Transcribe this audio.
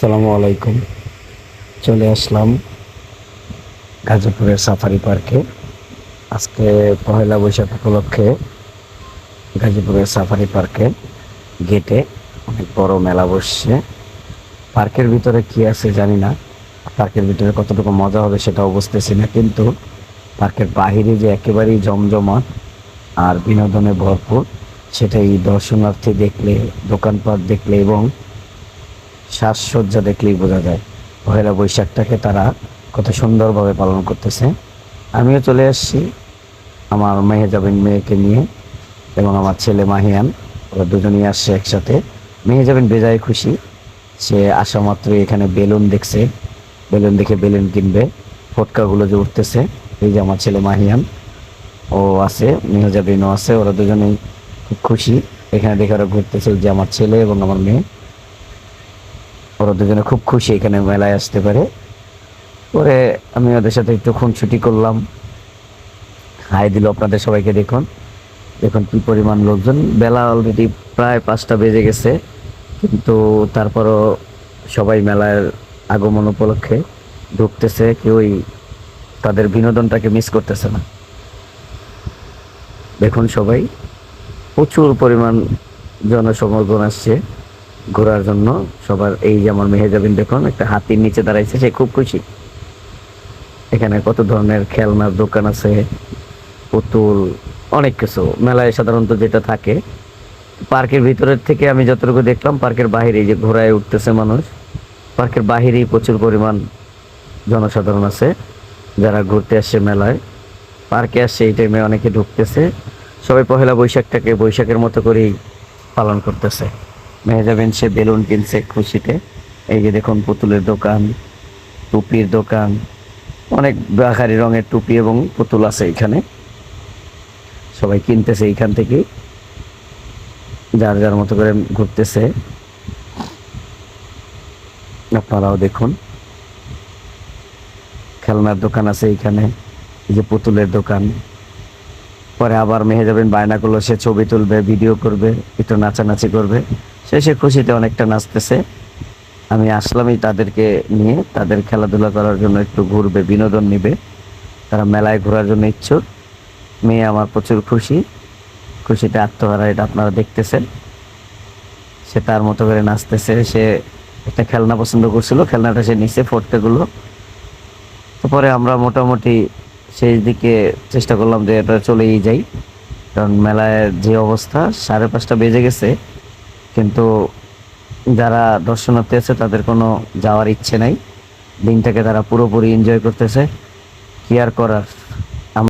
আসসালামু আলাইকুম। চলে আসলাম গাজীপুরের সাফারি পার্কে। আজকে পহেলা বৈশাখ উপলক্ষে গাজীপুরের সাফারি পার্কে গেটে অনেক বড় মেলা বসছে। পার্কের ভিতরে কি আছে জানি না। পার্কের ভিতরে কতটুকু মজা হবে সেটাও বুঝতেছি না, কিন্তু পার্কের বাহিরে যে একেবারেই জমজমাট আর বিনোদনে ভরপুর, সেটাই দর্শনার্থী দেখলে, দোকানপাট দেখলে এবং সাজসজ্জা দেখলেই বোঝা যায়, পহেলা বৈশাখটাকে তারা কত সুন্দরভাবে পালন করতেছে। আমিও চলে আসছি আমার মেহেজাবিন মেয়েকে নিয়ে এবং আমার ছেলে মাহিয়ান, ওরা দুজনেই আসছে একসাথে। মেহেজাবিন বেজায় খুশি, সে আসা মাত্রই এখানে বেলুন দেখছে, বেলুন দেখে বেলুন কিনবে, ফটকাগুলো যে উঠতেছে, এই যে আমার ছেলে মাহিয়ান, ও আছে, মেহজাবিনও আছে, ওরা দুজনেই খুব খুশি। এখানে দেখে ওরা ঘুরতেছে যে আমার ছেলে এবং আমার মেয়ে। ওরা দুজনে খুব খুশি এখানে মেলায় আসতে পারে। পরে আমি ওদের সাথে একটু খুনছুটি করলাম। হাই দিল আপনাদের সবাইকে দেখুন। দেখুন কি পরিমাণ লোকজন। বেলা অলরেডি প্রায় পাঁচটা বেজে গেছে। কিন্তু তারপরও সবাই মেলার আগমন উপলক্ষে ঢুকতেছে। কেউই তাদের বিনোদনটাকে মিস করতেছে না। দেখুন সবাই। প্রচুর পরিমাণ জনসমাগম আসছে। ঘোরার জন্য সবার এই যে আমার মেহেজাবিন দেখুন, একটা হাতির নিচে দাঁড়াইছে, সে খুব খুশি। এখানে কত ধরনের খেলনার দোকান আছে, পুতুল, অনেক কিছু। মেলায় সাধারণত যেটা থাকে, পার্কের ভিতরের থেকে আমি যতটুকু দেখলাম, পার্কের বাইরে যে ঘোড়ায় উঠতেছে মানুষ, পার্কের বাহিরেই প্রচুর পরিমাণ জনসাধারণ আছে, যারা ঘুরতে আসছে মেলায়। পার্কে আসছে এই টাইমে অনেকে ঢুকতেছে, সবাই পহেলা বৈশাখটাকে বৈশাখের মতো করেই পালন করতেছে। মেহজাবিন সে বেলুন কিনছে খুশিতে। এই যে দেখুন পুতুলের দোকান, টুপির দোকান, অনেক বাখারি রঙের টুপি এবং পুতুল আছে এখানে। সবাই কিনতেছে এইখান থেকে। যার যার মতো করে ঘুরতেছে। আপনারাও দেখুন। খেলনার দোকান আছে এইখানে, এই যে পুতুলের দোকান। পরে আবার মেহে যাবেন বায়না করল, সে ছবি তুলবে, ভিডিও করবে, একটু নাচানাচি করবে। সে খুশিতে অনেকটা নাচতেছে। আমি আসলামই তাদেরকে নিয়ে, তাদের খেলাধুলা করার জন্য একটু ঘুরবে, বিনোদন নিবে। তারা মেলায় ঘোরার জন্য ইচ্ছুক। মেয়ে আমার প্রচুর খুশি। খুশিতে আত্মহারা, এটা আপনারা দেখতেছেন। সে তার মতো করে নাচতেছে। সে একটা খেলনা পছন্দ করছিল। খেলনাটা সে নিচে ফটকাগুলো। তারপরে আমরা মোটামুটি সেই দিকে চেষ্টা করলাম যে এটা চলেই যাই। কারণ মেলায় যে অবস্থা, সাড়ে পাঁচটা বেজে গেছে। কিন্তু যারা দর্শনার্থী আছে, তাদের কোনো যাওয়ার ইচ্ছে নাই। দিনটাকে তারা পুরোপুরি এনজয় করতেছে। কি আর করার?